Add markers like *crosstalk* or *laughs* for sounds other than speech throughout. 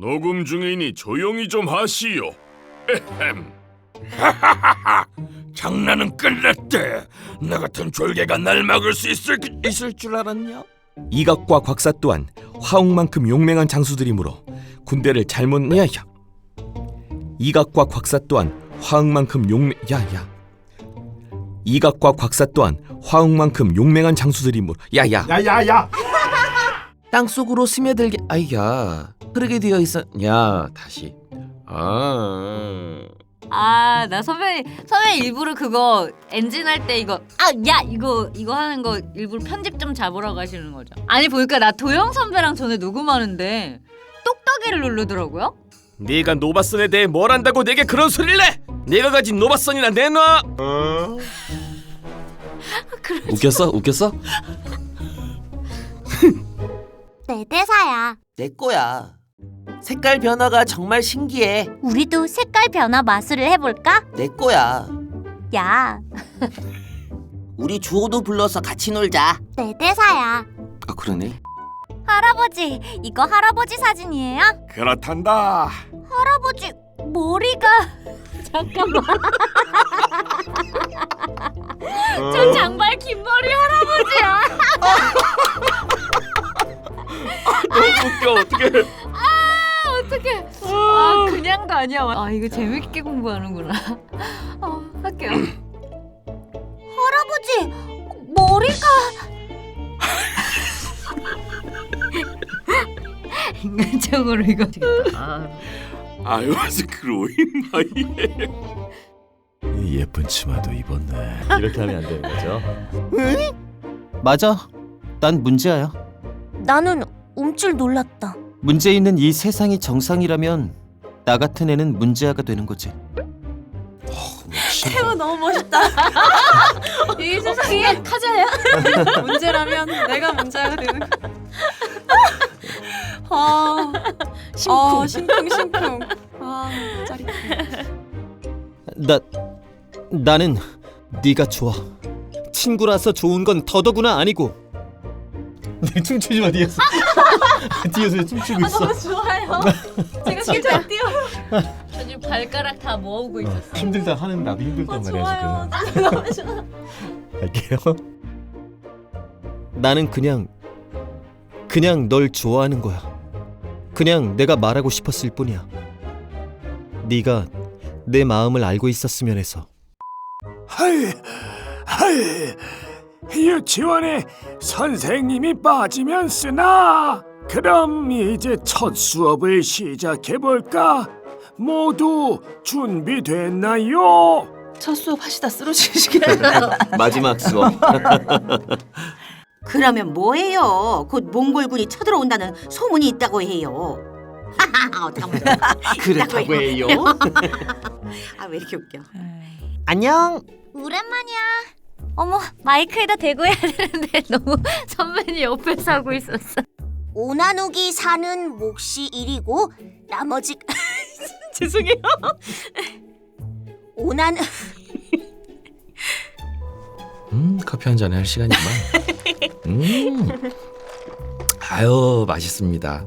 녹음 중이니 조용히 좀 하시오. 에헴. *laughs* 장난은 끝났대. 나 같은 졸개가 날 막을 수 있을 있을 줄 알았냐? 이각과 곽사 또한 화웅만큼 용맹한 장수들이므로 군대를 잘못 야야 이각과 곽사 또한 화웅만큼 용맹 야야 이각과 곽사 또한 화웅만큼 용맹한 장수들이므로 야야 야야야 땅속으로 스며들게 아이야 흐르게 되어 있어. 야 다시. 아. 아, 나 선배 선배 일부러 그거 엔진 할 때 이거 아, 야, 이거 이거 하는 거 일부러 편집 좀 잡으러 가시는 거죠. 아니 보니까 나 도영 선배랑 전에 녹음하는데 똑딱이를 누르더라고요. 네가 노바선에 대해 뭘 안다고 내게 그런 소리를 내? 내가 가진 노바선이나 내놔! 웃겼어? 웃겼어? *laughs* 내 대사야. 내 거야. 색깔 변화가 정말 신기해. 우리도 색깔 변화 마술을 해볼까? 내 거야. 야, *laughs* 우리 주호도 불러서 같이 놀자. 내 대사야. 아 그러네 할아버지, 이거 할아버지 사진이에요? 그렇단다 할아버지 머리가 *laughs* 잠깐만. 저 장발 긴 머리 할아버지야. *laughs* 너무 웃겨 어떡해 어떡해. 아, 아니야. 아, 이거 재밌게 공부하는구나. *laughs* 어, 할게요. *clears throat* 할아버지 머리가 *laughs* 인간적으로 이거 아. I was growing my hair. 예쁜 치마도 입었네 이렇게 하면 안 되는 거죠. 맞아. 난 문제아야. 나는 움찔 놀랐다. 문제 있는 이 세상이 정상이라면 나 같은 애는 문제아가 되는 거지. 태우 너무 멋있다. *laughs* 이 세상에 타자야? *laughs* 문제라면 내가 문제가 되는 거. 아, 심쿵. 아, 심쿵 심쿵. 아, 짜릿해. 나 나는 네가 좋아. 친구라서 좋은 건 더더구나 아니고. 네, 춤추지 마 뒤에서. *laughs* 뒤에서 춤추고 있어. 너무 좋아요. 제가 진짜 뛰어. 저 지금 발가락 다 모으고 있었어. 힘들다 하는 나도 힘들단 어, 말이야 좋아요. 지금. *laughs* 너무 좋아. 갈게요. 나는 그냥 그냥 널 좋아하는 거야. 그냥 내가 말하고 싶었을 뿐이야. 네가 내 마음을 알고 있었으면 해서. 하이, 하이. 유치원에 선생님이 빠지면 쓰나? 그럼 이제 첫 수업을 시작해 볼까? 모두 준비됐나요? 첫 수업 하시다 쓰러지시겠어요. *laughs* 마지막 수업 *laughs* 그러면 뭐해요? 곧 몽골군이 쳐들어온다는 소문이 있다고 해요. *laughs* 하하, 그렇다고 해요. 아, 왜 이렇게 웃겨? 안녕. 오랜만이야. 어머 마이크에다 대고 해야 되는데 *laughs* 너무 선배님 옆에서 하고 있었어. 오나누기 사는 몫이 일이고 나머지 *laughs* 죄송해요. 오난 *laughs* 음 커피 한 잔에 할 시간이구만 음 아유 맛있습니다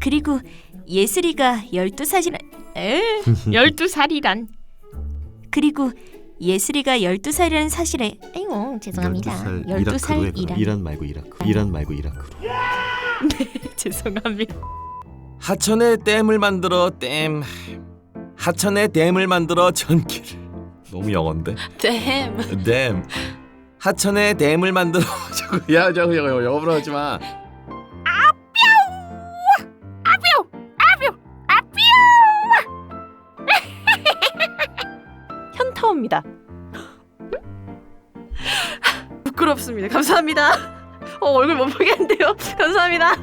그리고 예슬이가 12살이라 에? 12살이란. 그리고 예슬이가 12살이라는 사실에 아이고 죄송합니다. 12살 이라 이란 말고 이라크. 이란 말고 이라크로. *laughs* 죄송합니다. 하천에 댐을 만들어 댐 하천에 댐을 만들어 전기를 너무 영어인데 댐. 댐 하천에 댐을 만들어 *laughs* 저거 야 저거 저거 영어로 하지 마 현타옵니다. *laughs* 부끄럽습니다. 감사합니다. 어, 얼굴 못 보겠는데요. *laughs* 감사합니다.